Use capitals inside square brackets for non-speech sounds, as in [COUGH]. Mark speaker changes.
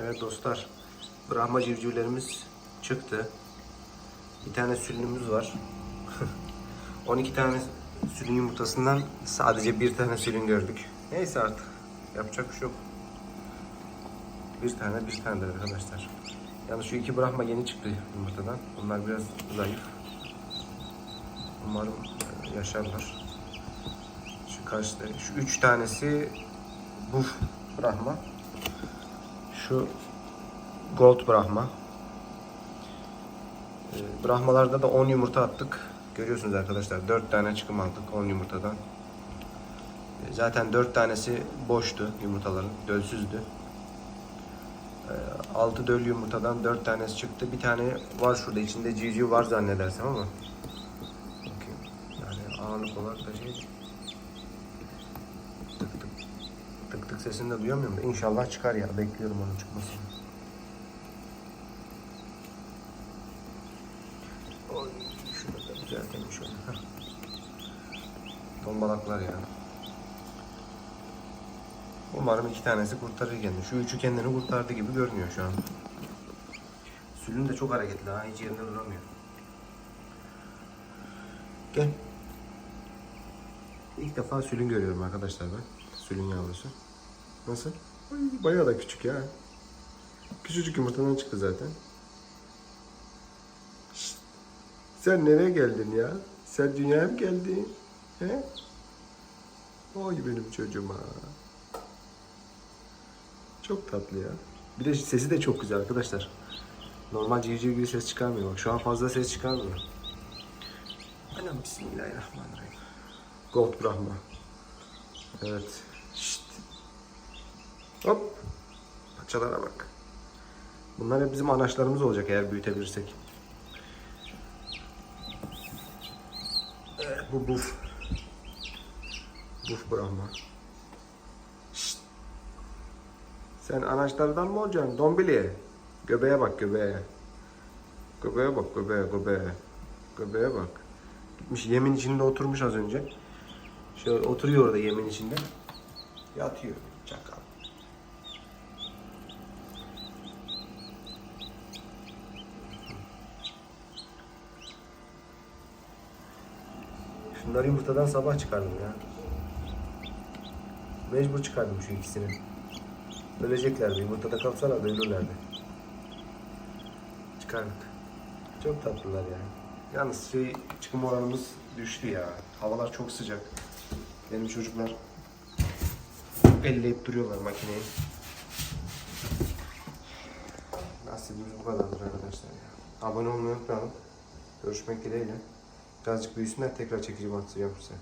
Speaker 1: Evet dostlar, Brahma civcivlerimiz çıktı. Bir tane sülünümüz var. [LAUGHS] 12 tane sülün yumurtasından sadece bir tane sülün gördük. Neyse artık, yapacak bir şey yok. Bir tane, bir tane de arkadaşlar. Yalnız şu iki Brahma yeni çıktı yumurtadan. Bunlar biraz zayıf. Umarım e, yaşarlar. Şu karşıda, şu üç tanesi Buf Brahma. Şu Gold Brahma. Ee, Brahmalarda da 10 yumurta attık. Görüyorsunuz arkadaşlar 4 tane çıkım aldık 10 yumurtadan. Ee, Zaten 4 tanesi boştu yumurtaların, dölsüzdü. 6 döl yumurtadan 4 tanesi çıktı. Bir tane var şurada içinde civciv var zannedersem ama. Yani ağırlık olarak da şey tık tık sesini de duyamıyorum da inşallah çıkar ya. Bekliyorum onun çıkmasını. Şunu da düzeltelim şöyle. Tombalaklar ya. Umarım iki tanesi kurtarır kendini. Şu üçü kendini kurtardı gibi görünüyor şu an. Sülün de çok hareketli ha. Hiç yerinde duramıyor. Gel. İlk defa sülün görüyorum arkadaşlar ben. Sülün yavrusu. Nasıl? Ay, bayağı da küçük ya. Küçücük yumurtadan çıktı zaten. Şşt. Sen nereye geldin ya? Sen dünyaya mı geldin? He? Oy benim çocuğuma. Çok tatlı ya. Bir de sesi de çok güzel arkadaşlar. Normal civciv gibi ses çıkarmıyor. Bak şu an fazla ses çıkarmıyor. Anam bismillahirrahmanirrahim. Gold Brahma. Evet. Hop. Paçalara bak. Bunlar hep bizim anaçlarımız olacak eğer büyütebilirsek. Evet, bu buf. Buf Brahma. Sen anaçlardan mı olacaksın? Dombili. Göbeğe bak göbeğe. Göbeğe bak göbeğe göbeğe. Göbeğe bak. Gitmiş yemin içinde oturmuş az önce. Şöyle oturuyor orada yemin içinde. Yatıyor. Çakal. Şunları yumurtadan sabah çıkardım ya. Mecbur çıkardım şu ikisini. Öleceklerdi. Yumurtada kalsalar da ölürlerdi. Çıkardık. Çok tatlılar ya. Yalnız şey, çıkım oranımız düştü ya. Havalar çok sıcak. Benim çocuklar elleyip duruyorlar makineyi. Nasibimiz bu kadardır arkadaşlar ya. Abone olmayı unutmayalım. Görüşmek dileğiyle. Birazcık büyüsünler tekrar çekeceğim atacağım size.